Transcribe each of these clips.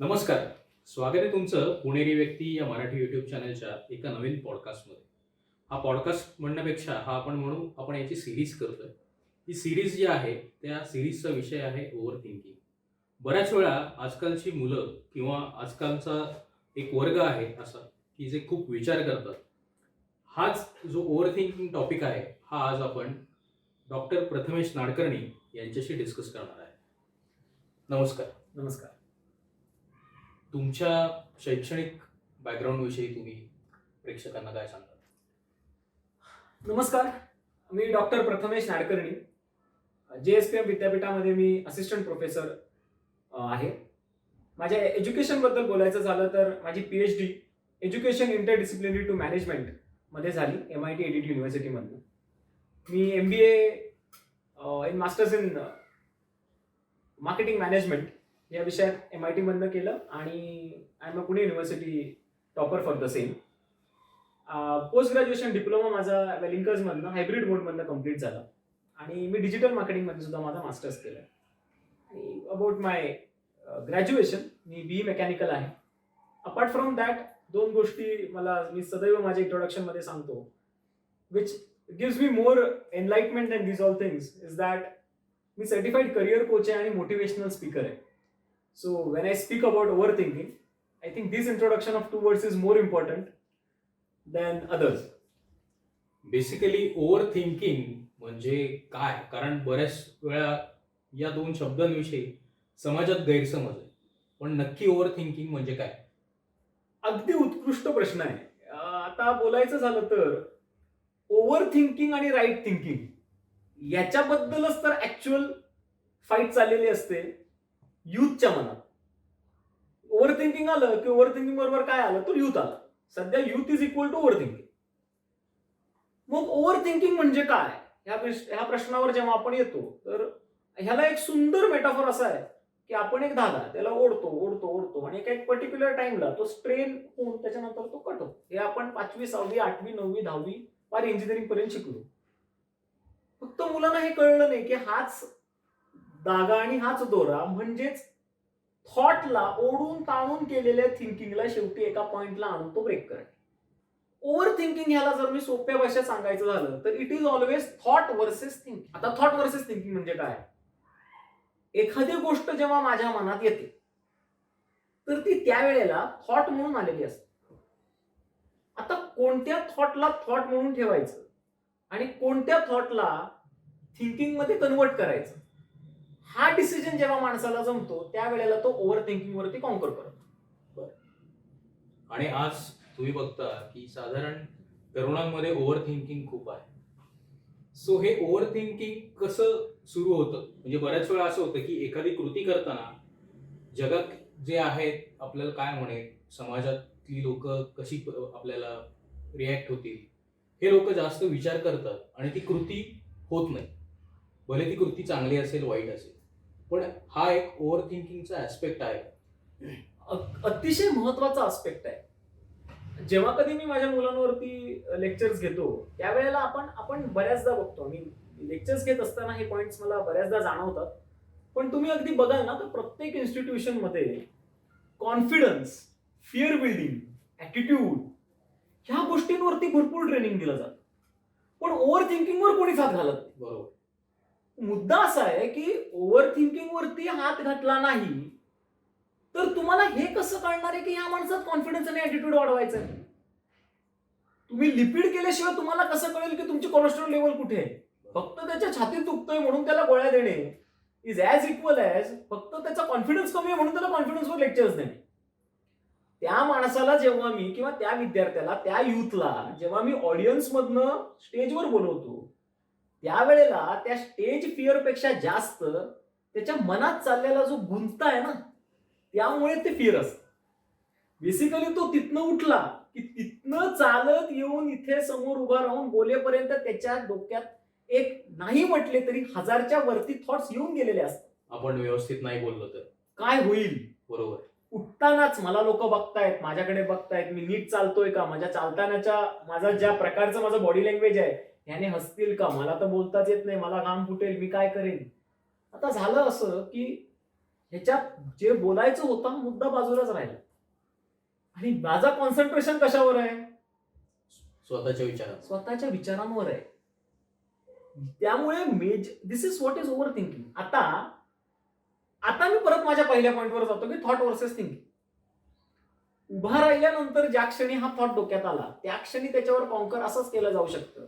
नमस्कार. स्वागत आहे तुमचं पुणेरी व्यक्ती या मराठी युट्यूब चॅनलच्या एका नवीन पॉडकास्टमध्ये हा पॉडकास्ट म्हणण्यापेक्षा हा आपण म्हणू आपण याची सिरीज करतोय. ही सिरीज जी आहे त्या सिरीजचा विषय आहे ओव्हर थिंकिंग बऱ्याच वेळा आजकालची मुलं किंवा आजकालचा एक वर्ग आहे असा की जे खूप विचार करतात. हाच जो ओव्हर थिंकिंग टॉपिक आहे हा आज आपण डॉक्टर प्रथमेश नाडकर्णी यांच्याशी डिस्कस करणार आहे. नमस्कार. नमस्कार. तुमच्या शैक्षणिक बॅकग्राऊंड विषयी तुम्ही प्रेक्षकांना काय सांगाल नमस्कार. मी doctor Prathamesh Nadkarni. J S P M विद्यापीठामध्ये मी असिस्टंट प्रोफेसर आहे. माझ्या एज्युकेशनबद्दल बोलायचं झालं तर माझी P H D education interdisciplinary to मॅनेजमेंटमध्ये झाली एम आय टी एडिट युनिव्हर्सिटीमधून मी M B A in masters in marketing management या विषयात एम आय टीमधनं केलं आणि I am a Pune university topper for the same post graduation diploma माझा वेलिंकर्समधनं hybrid मोडमधनं complete झाला. आणि मी डिजिटल मार्केटिंगमध्ये सुद्धा माझा मास्टर्स केला आणि अबाउट माय ग्रॅज्युएशन मी बी मेकॅनिकल आहे. अपार्ट फ्रॉम दॅट दोन गोष्टी मला मी सदैव माझ्या इंट्रोडक्शनमध्ये सांगतो. Which gives me more enlightenment and these all things is that me certified career coach आहे आणि मोटिवेशनल स्पीकर आहे. So when I speak about over thinking I think this introduction of two words is more important than others basically over thinking म्हणजे काय? कारण बऱ्याच वेळा या दोन शब्दांविषयी समाजात गैरसमज आहे. पण नक्की ओव्हर थिंकिंग म्हणजे काय? अगदी उत्कृष्ट प्रश्न आहे. अं, आता बोलायचं झालं तर ओव्हर थिंकिंग आणि राईट थिंकिंग याच्याबद्दलच तर ऍक्च्युअल फाईट चाललेली असते. युथच्या मनात. ओव्हर थिंकिंग आलं की ओव्हर थिंकिंग बरोबर काय आलं? तर युथ आलं. सध्या youth is equal to over thinking मग ओव्हर थिंकिंग म्हणजे काय? ह्या ह्या प्रश्नावर जेव्हा आपण येतो तर ह्याला एक सुंदर मेटाफॉर असा आहे की आपण एक धागा त्याला ओढतो ओढतो ओढतो आणि एका एक पर्टिक्युलर टाइमला तो स्ट्रेन होऊन त्याच्यानंतर तो कट होतो. हे आपण पाचवी सहावी आठवी नववी दहावी फार इंजिनिअरिंग पर्यंत शिकलो. फक्त मुलांना हे कळलं नाही की हाच धागा आणि हाच दोरा म्हणजेच थॉटला ओढून ताणून केलेल्या थिंकिंगला शेवटी एका पॉइंटला आणून तो ब्रेक करणे. ओव्हर थिंकिंग ह्याला जर मी सोप्या भाषेत सांगायचं झालं तर it is always thought versus thinking आता थॉट वर्सेस थिंकिंग म्हणजे काय? एखादी गोष्ट जेव्हा माझ्या मनात येते तर ती त्यावेळेला थॉट म्हणून आलेली असते. आता कोणत्या थॉटला थॉट म्हणून ठेवायचं आणि कोणत्या थॉटला थिंकिंगमध्ये कन्वर्ट करायचं? हा डिसिजन जेव्हा माणसाला जमतो त्यावेळेला तो ओव्हर थिंकिंग वरती कॉन्कर करतो. आणि आज तुम्ही बघता की साधारण तरुणांमध्ये ओव्हर थिंकिंग खूप आहे. सो हे ओव्हर थिंकिंग कसं सुरू होतं? म्हणजे बऱ्याच वेळा असं होतं की एखादी कृती करताना जगात जे आहेत आपल्याला काय म्हणेल? समाजातली लोक कशी आपल्याला रिॲक्ट होतील? हे लोक जास्त विचार करतात आणि ती कृती होत नाही. भले ती कृती चांगली असेल वाईट असेल. पण हा एक ओव्हर थिंकिंगचा ऍस्पेक्ट आहे अतिशय महत्त्वाचा आस्पेक्ट आहे. जेव्हा कधी मी माझ्या मुलांवरती लेक्चर्स घेतो त्यावेळेला आपण आपण बऱ्याचदा बघतो. मी लेक्चर्स घेत असताना हे पॉइंट्स मला बऱ्याचदा जाणवतात. पण तुम्ही अगदी बघाल ना तर प्रत्येक इन्स्टिट्यूशनमध्ये कॉन्फिडन्स फिअर बिल्डिंग ऍटिट्यूड ह्या गोष्टींवरती भरपूर ट्रेनिंग दिलं जातं. पण ओव्हर थिंकिंगवर कोणीच हात घालत नाही. बरोबर. मुद्दा असा आहे की ओव्हर थिंकिंग वरती हात घातला नाही तर तुम्हाला हे कसं कळणार आहे की ह्या माणसात कॉन्फिडन्स आणि ऍटिट्यूड वाढवायचं आहे? तुम्ही लिपिड केल्याशिवाय तुम्हाला कसं कळेल की तुमची कोलेस्ट्रॉल लेवल कुठे आहे? फक्त त्याच्या छातीत दुखतोय म्हणून त्याला गोळ्या देणे इज ॲज इक्वल ॲज फक्त त्याचा कॉन्फिडन्स कमी आहे म्हणून त्याला कॉन्फिडन्सवर लेक्चर्स देणे. त्या माणसाला जेव्हा मी किंवा त्या विद्यार्थ्याला त्या युथला जेव्हा मी ऑडियन्समधनं स्टेजवर बोलवतो त्यावेळेला त्या स्टेज फिअरपेक्षा जास्त त्याच्या मनात चाललेला जो गुंता आहे ना त्यामुळे ते फिअर असत. बेसिकली तो तिथनं उठला की तिथनं चालत येऊन इथे समोर उभा राहून बोलेपर्यंत त्याच्या डोक्यात एक नाही म्हटले तरी हजारच्या वरती थॉट्स येऊन गेलेले असतात. आपण व्यवस्थित नाही बोललो तर. काय होईल? बरोबर. उठतानाच मला लोक बघतायत माझ्याकडे बघतायत मी नीट चालतोय का? माझ्या चालतानाच्या माझा ज्या प्रकारचं माझं बॉडी लँग्वेज आहे ह्याने हसतील का? मला तर बोलताच येत नाही. मला घाम फुटेल. मी काय करेन? आता झालं असं की ह्याच्यात जे बोलायचं होतं मुद्दा बाजूलाच राहिला. आणि माझा कॉन्सन्ट्रेशन कशावर आहे? स्वतःच्या विचारात स्वतःच्या विचारांवर आहे. त्यामुळे मेज this is what is over thinking आता आता मी परत माझ्या पहिल्या पॉईंटवर जातो की थॉट वर्सेस थिंकिंग उभा राहिल्यानंतर ज्या क्षणी हा थॉट डोक्यात आला त्या क्षणी त्याच्यावर कॉन्कर असंच केलं जाऊ शकतं.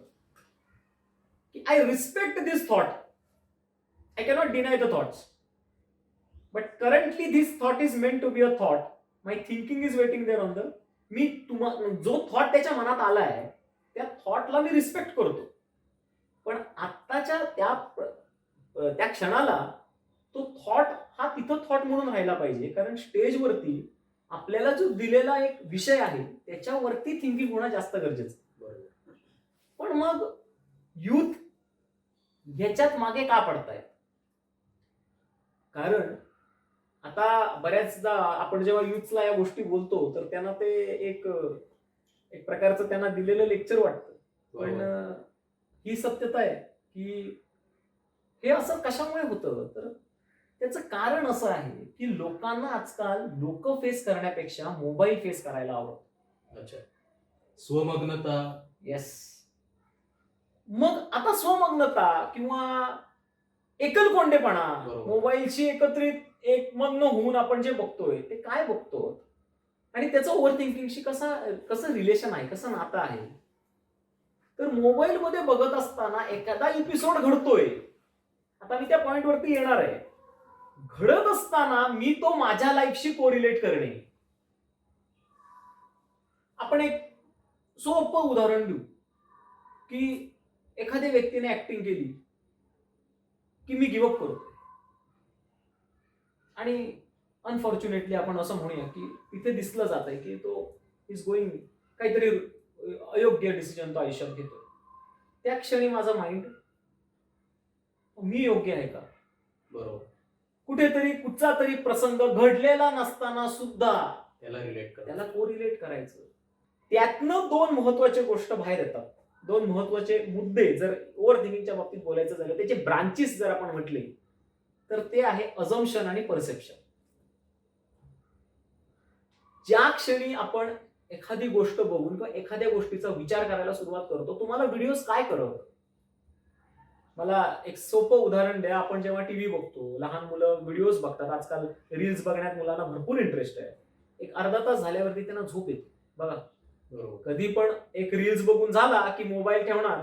की I respect this thought I cannot deny the thoughts but currently this thought is meant to be a thought my thinking is waiting there on the मी तुम्हा जो थॉट त्याच्या मनात आलाय त्या थॉटला मी रिस्पेक्ट करतो. पण आत्ताच्या त्या त्या क्षणाला तो थॉट हा तिथं थॉट म्हणून राहिला पाहिजे. कारण स्टेजवरती आपल्याला जो दिलेला एक विषय आहे त्याच्यावरती थिंकिंग होणं जास्त गरजेचं. आहे. बरोबर. पण मग युथ ह्याच्यात मागे का पडतायत? कारण आता बऱ्याचदा आपण जेव्हा युथला या गोष्टी बोलतो तर त्यांना ते एक एक प्रकारचं त्यांना दिलेलं लेक्चर वाटतं. पण बरोबर. अं, ही सत्यता आहे की हे असं कशामुळे होतं? तर त्याचं कारण असं आहे की लोकांना आजकाल लोक फेस करण्यापेक्षा मोबाईल फेस करायला आवडतं. अच्छा. स्वमग्नता. येस मग आता स्वमग्नता किंवा एकलकोंडेपणा. मोबाईलशी एकत्रित एक मग्न होऊन आपण जे बघतोय ते काय बघतो? आणि त्याचं ओव्हर थिंकिंगशी कसा कसं रिलेशन आहे कसं नातं आहे? तर मोबाईल मध्ये बघत असताना एखादा एपिसोड घडतोय. आता मी त्या पॉइंट वरती येणार आहे. घडत असताना मी तो माझ्या लाईफशी कोरिलेट करणे. आपण एक सोपं उदाहरण देऊ की एखाद्या व्यक्तीने ऍक्टिंग केली की मी गिवअप करतो आणि अनफॉर्च्युनेटली आपण असं म्हणूया की तिथे दिसलं जात आहे की तो इज गोईंग काहीतरी अयोग्य डिसिजन तो आयुष्यात घेतो त्या क्षणी माझं माइंड मी योग्य आहे का? बरोबर. कुठेतरी कुठचा तरी प्रसंग घडलेला नसताना सुद्धा त्याला रिलेट करा त्याला कोरिलेट करायचं. त्यातनं दोन महत्त्वाचे गोष्ट बाहेर येतात. दोन महत्त्वाचे मुद्दे जर ओव्हर थिंकिंगच्या बाबतीत बोलायचं झालं त्याचे ब्रांचेस जर आपण म्हटले तर ते आहे अजम्पन आणि परसेप्शन ज्या क्षणी आपण एखादी गोष्ट बघून किंवा एखाद्या गोष्टीचा विचार करायला सुरुवात करतो तुम्हाला व्हिडिओज काय करत मला एक सोपं उदाहरण द्या. आपण जेव्हा टीव्ही बघतो लहान मुलं व्हिडिओज बघतात. आजकाल रील्स बघण्यात मुलांना भरपूर इंटरेस्ट आहे. एक अर्धा तास झाल्यावरती त्यांना झोप येते. बघा कधी पण एक रील्स बघून झाला की मोबाईल ठेवणार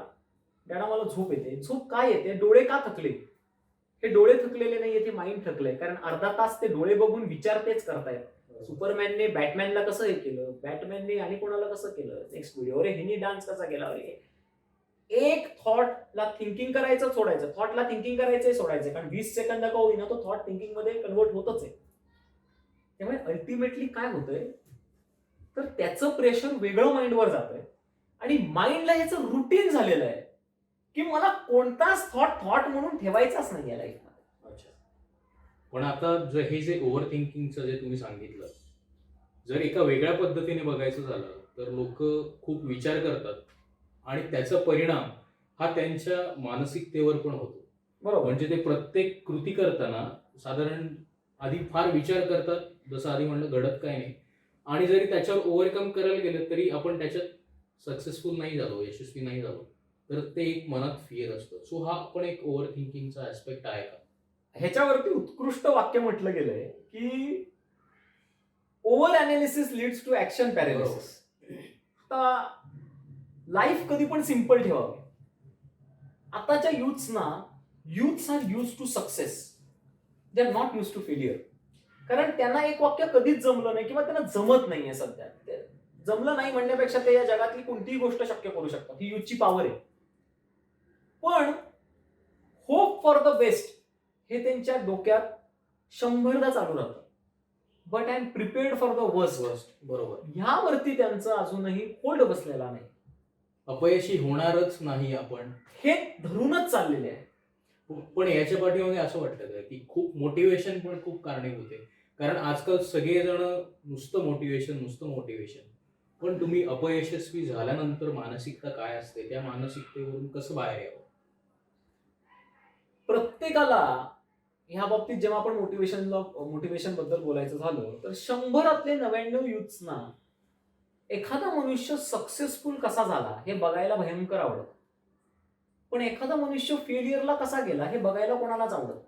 डॅडा मला झोप येते. झोप काय येते? डोळे का थकले? हे डोळे थकलेले नाहीये ते माइंड थकलंय. कारण अर्धा तास ते डोळे बघून विचार तेच करतायत. सुपरमॅनने बॅटमॅनला कसं हे केलं? बॅटमॅनने आणि कोणाला कसं केलं? नेक्स्ट व्हिडिओ अरे हिनी डान्स कसा केला? अरे एक थॉटला थिंकिंग करायचं सोडायचं. थॉटला थिंकिंग करायचं सोडायचं कारण वीस सेकंद का होईना तो थॉट थिंकिंगमध्ये कन्वर्ट होतच आहे. त्यामुळे अल्टिमेटली काय होतंय? तर त्याचं प्रेशर वेगळं माइंडवर जातंय. आणि माइंडला ह्याचं रुटीन झालेलं आहे की मला कोणताच थॉट थॉट म्हणून ठेवायचाच नाही या लाईफमध्ये अच्छा. पण आता जर हे जे ओव्हर थिंकिंगचं जे तुम्ही सांगितलं जर एका वेगळ्या पद्धतीने बघायचं झालं तर लोक खूप विचार करतात. आणि त्याचा परिणाम हा त्यांच्या मानसिकतेवर पण होतो. बरोबर. म्हणजे ते प्रत्येक कृती करताना साधारण आधी फार विचार करतात जसं आधी म्हणलं घडत काय नाही. आणि जरी त्याच्यावर ओव्हरकम करायला गेलं तरी आपण त्याच्यात सक्सेसफुल नाही झालो यशस्वी नाही झालो तर ते एक मनात फिअर असतं. सो हा पण एक ओव्हर थिंकिंगचा ऍस्पेक्ट आहे का? ह्याच्यावरती उत्कृष्ट वाक्य म्हटलं गेलंय की over analysis leads to action paralysis आता लाईफ कधी पण सिंपल ठेवावी. आताच्या युथ्सना youths are use to success they are not use to failure कारण त्यांना एक वाक्य कधीच जमलं नाही किंवा त्यांना जमत नाहीये सध्या. जमलं नाही म्हणण्यापेक्षा ते या जगातली कोणतीही गोष्ट शक्य करू शकतात. ही युथची पॉवर आहे. पण होप फॉर द बेस्ट हे त्यांच्या डोक्यात शंभरदा चालू राहतं. But I am prepared for the worst Worst. बरोबर. ह्यावरती त्यांचं अजूनही होल्ड बसलेला नाही. अपयशी होणारच नाही आपण. हे धरूनच चाललेले आहे. पण याच्या पाठीमागे असं वाटतं का की खूप मोटिवेशन पण खूप कारणीभूत आहे. कारण आजकाल सगळेजण नुसतं मोटिवेशन नुसतं मोटिवेशन पण तुम्ही अपयशस्वी झाल्यानंतर मानसिकता काय असते? त्या मानसिकतेवरून कसं बाहेर यावं? प्रत्येकाला ह्या बाबतीत जेव्हा आपण मोटिवेशनला मोटिवेशनबद्दल बोलायचं झालं तर शंभरातले नव्याण्णव युथ्सना एखादा मनुष्य सक्सेसफुल कसा झाला हे बघायला भयंकर आवडत. पण एखादा मनुष्य फेलियरला कसा गेला हे बघायला कोणालाच आवडत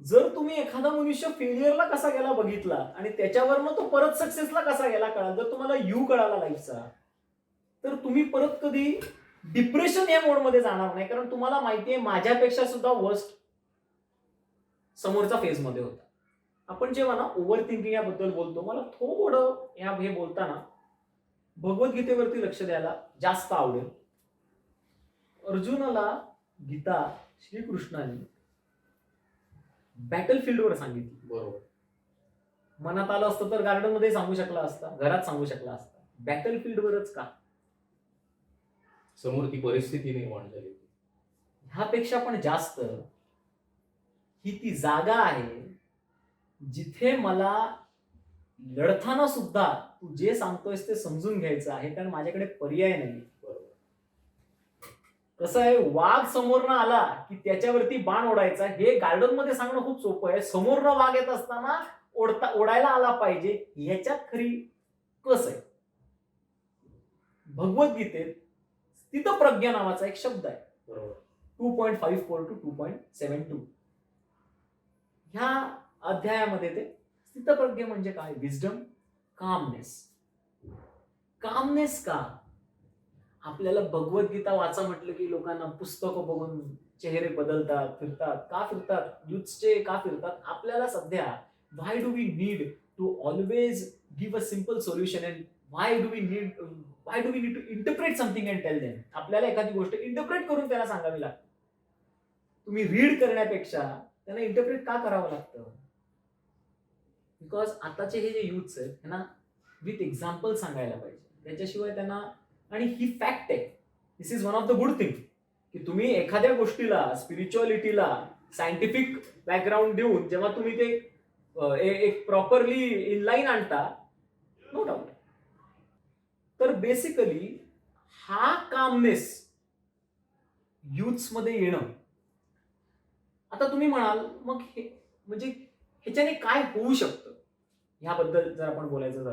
जर तुम्ही एखादा मनुष्य फेलियरला कसा गेला बघितला आणि त्याच्यावरनं तो परत सक्सेसला कसा गेला कळा जर तुम्हाला यू कळाला लाईफचा तर तुम्ही परत कधी डिप्रेशन या मोडमध्ये जाणार नाही कारण तुम्हाला माहितीये माझ्यापेक्षा सुद्धा वर्स्ट समोरचा फेजमध्ये होता. आपण जेव्हा ना ओव्हर थिंकिंग याबद्दल बोलतो मला थोडं या हे बोलताना भगवद्गीतेवरती लक्ष द्यायला जास्त आवडेल. अर्जुनाला गीता श्रीकृष्णाने बॅटल फील्डवर सांगितली. बरोबर. मनात आलं असतं तर गार्डनमध्ये सांगू शकला असता घरात सांगू शकला असता. बॅटल फील्डवरच का? समोर ती परिस्थिती निर्माण झाली. ह्यापेक्षा पण जास्त ही ती जागा आहे जिथे मला लढताना सुद्धा तू जे सांगतोयस ते समजून घ्यायचं आहे कारण माझ्याकडे पर्याय नाही कसं आहे वाघ समोरनं आला की त्याच्यावरती बाण ओढायचा हे गार्डनमध्ये सांगणं खूप सोपं आहे. समोरनं वाघ येत असताना ओढता ओढायला आला पाहिजे ह्याच्यात खरी कस आहे? भगवद्गीतेत स्थितप्रज्ञा नावाचा एक शब्द आहे. बरोबर. Two point five four two two point seven two. ह्या अध्यायामध्ये ते स्थितप्रज्ञ म्हणजे काय? विजडम कामनेस कामनेस का? आपल्याला भगवद्गीता वाचा म्हटलं की लोकांना पुस्तकं बघून चेहरे बदलतात फिरतात. का फिरतात? युथचे का फिरतात? आपल्याला सध्या why do we need to always give a simple solution and why do we need why do we need to interpret something and tell them आपल्याला एखादी गोष्ट इंटरप्रेट करून त्यांना सांगावी लागते. तुम्ही रीड करण्यापेक्षा त्यांना इंटरप्रेट का करावं लागतं? बिकॉज आताचे हे जे युथ्स आहेत त्यांना विथ एक्झाम्पल सांगायला पाहिजे. त्याच्याशिवाय त्यांना आणि ही फॅक्ट आहे. This is one of the good thing की तुम्ही एखाद्या गोष्टीला स्पिरिच्युअलिटीला सायंटिफिक बॅकग्राऊंड देऊन जेव्हा तुम्ही ते एक प्रॉपरली इनलाईन आणता नो डाऊट तर बेसिकली हा कामनेस युथ्समध्ये येणं. आता तुम्ही म्हणाल मग हे म्हणजे ह्याच्याने काय होऊ शकतं? ह्याबद्दल जर आपण बोलायचं झालं